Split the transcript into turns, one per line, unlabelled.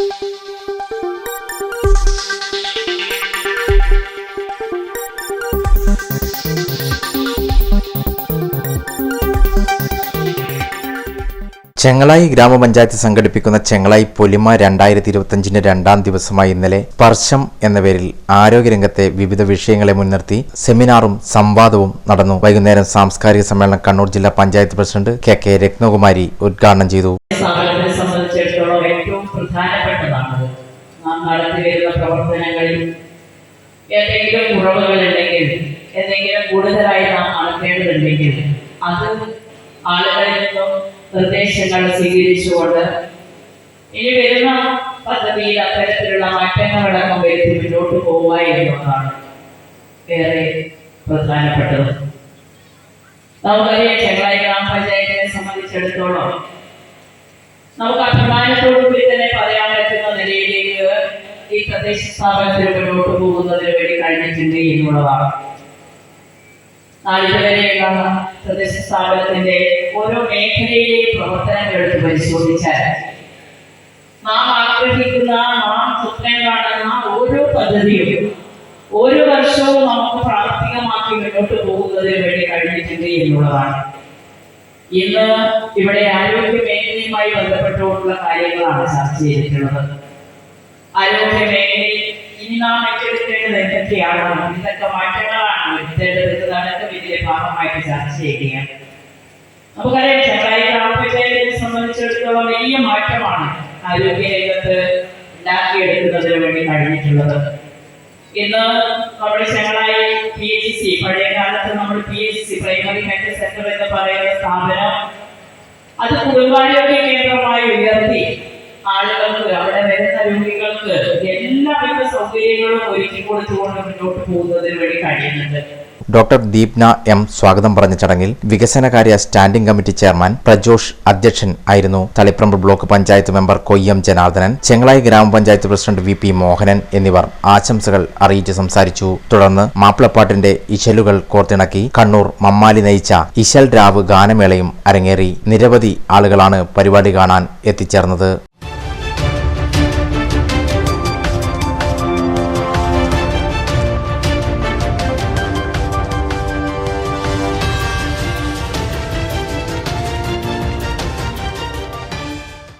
ചെങ്ങളായി ഗ്രാമപഞ്ചായത്ത് സംഘടിപ്പിക്കുന്ന ചെങ്ങളായി പൊലിമ രണ്ടായിരത്തി ഇരുപത്തിയഞ്ചിന്റെ രണ്ടാം ദിവസമായി ഇന്നലെ സ്പർശം എന്ന പേരിൽ ആരോഗ്യരംഗത്തെ വിവിധ വിഷയങ്ങളെ മുൻനിർത്തി സെമിനാറും സംവാദവും നടന്നു. വൈകുന്നേരം സാംസ്കാരിക സമ്മേളനം കണ്ണൂർ ജില്ലാ panchayat president K K Ratnakumari ഉദ്ഘാടനം ചെയ്തു.
ഏറ്റവും പ്രധാനപ്പെട്ടതാണ് നാം നടത്തി വരുന്ന പ്രവർത്തനങ്ങളിൽ എന്തെങ്കിലും കുറവുകളുണ്ടെങ്കിൽ എന്തെങ്കിലും കൂടുതലായി നാം നടത്തേണ്ടതുണ്ടെങ്കിൽ അത് ആളുകളിൽ നിന്നും നിർദ്ദേശങ്ങൾ സ്വീകരിച്ചുകൊണ്ട് ഇനി വരുന്ന പദ്ധതിയിൽ അത്തരത്തിലുള്ള മാറ്റങ്ങളടക്കം വരുത്തി മുന്നോട്ട് പോവുക എന്നുള്ളതാണ് ഏറെ പ്രധാനപ്പെട്ടത്. നമുക്കറിയാം ചെങ്ങളായി ഗ്രാമപഞ്ചായത്തിനെ സംബന്ധിച്ചിടത്തോളം നമുക്ക് അഭിമാനത്തോടുകൂടി ഈ തദ്ദേശ സ്ഥാപനത്തിൽ മുന്നോട്ട് പോകുന്നതിന് വേണ്ടി കഴിഞ്ഞിട്ടുണ്ട് എന്നുള്ളതാണ് നാളിതുവരെയുള്ള തദ്ദേശ സ്ഥാപനത്തിന്റെ ഓരോ മേഖലയിലെ പ്രവർത്തനങ്ങൾ എടുത്ത് പരിശോധിച്ചാൽ നാം ആഗ്രഹിക്കുന്ന നാം സ്വപ്നം കാണുന്ന ഓരോ പദ്ധതിയും ഓരോ വർഷവും നമുക്ക് പ്രാവർത്തികമാക്കി മുന്നോട്ട് പോകുന്നതിന് വേണ്ടി കഴിഞ്ഞിട്ടുണ്ട് എന്നുള്ളതാണ് ഇന്ന് ഇവിടെ ആരോഗ്യ മേഖലയുമായി ബന്ധപ്പെട്ടുകൊണ്ടുള്ള കാര്യങ്ങളാണ് ചർച്ച ചെയ്തിട്ടുള്ളത്. എന്തൊക്കെയാണ് എന്തൊക്കെ മാറ്റങ്ങളാണ് വരുത്തേണ്ടതെന്നതാണ് വലിയ ഭാഗമായിട്ട് ചർച്ച ചെയ്യുകയാണ് നമുക്കറിയാം ചെറായി ഗ്രാമപഞ്ചായത്തിനെ സംബന്ധിച്ചിടത്തോളം വലിയ മാറ്റമാണ് ആരോഗ്യ രംഗത്ത് ഉണ്ടാക്കിയെടുക്കുന്നതിന് വേണ്ടി കഴിഞ്ഞിട്ടുള്ളത്. ഇന്ന് നമ്മുടെ ചെങ്ങളായി പി എച്ച് സി പഴയ കാലത്ത് നമ്മൾ P H C primary health centre എന്ന് പറയുന്ന സ്ഥാപനം അത് കുടുംബാരോഗ്യ കേന്ദ്രമായി ഉയർത്തി ആളുകൾക്ക് അവിടെ വരുന്ന രോഗികൾക്ക് എല്ലാവിധ സൗകര്യങ്ങളും ഒരുക്കി കൊടുത്തുകൊണ്ട് മുന്നോട്ട് പോകുന്നതിന് വേണ്ടി കഴിയുന്നുണ്ട്.
ഡോക്ടർ ദീപ്ന എം സ്വാഗതം പറഞ്ഞ ചടങ്ങിൽ വികസനകാര്യ സ്റ്റാൻഡിംഗ് കമ്മിറ്റി ചെയർമാൻ പ്രജോഷ് അധ്യക്ഷൻ ആയിരുന്നു. തളിപ്രമ്പ് ബ്ലോക്ക് പഞ്ചായത്ത് മെമ്പർ കൊയ്യം ജനാർദ്ദനൻ ചെങ്ങളായി ഗ്രാമപഞ്ചായത്ത് പ്രസിഡന്റ് വി പി മോഹനൻ എന്നിവർ ആശംസകൾ അറിയിച്ച് സംസാരിച്ചു. തുടർന്ന് മാപ്പിളപ്പാട്ടിന്റെ ഇശലുകൾ കോർത്തിണക്കി കണ്ണൂർ മമ്മാലി നയിച്ച ഇശൽ രാവ് ഗാനമേളയും അരങ്ങേറി. നിരവധി ആളുകളാണ് പരിപാടി കാണാൻ എത്തിച്ചേർന്നത്.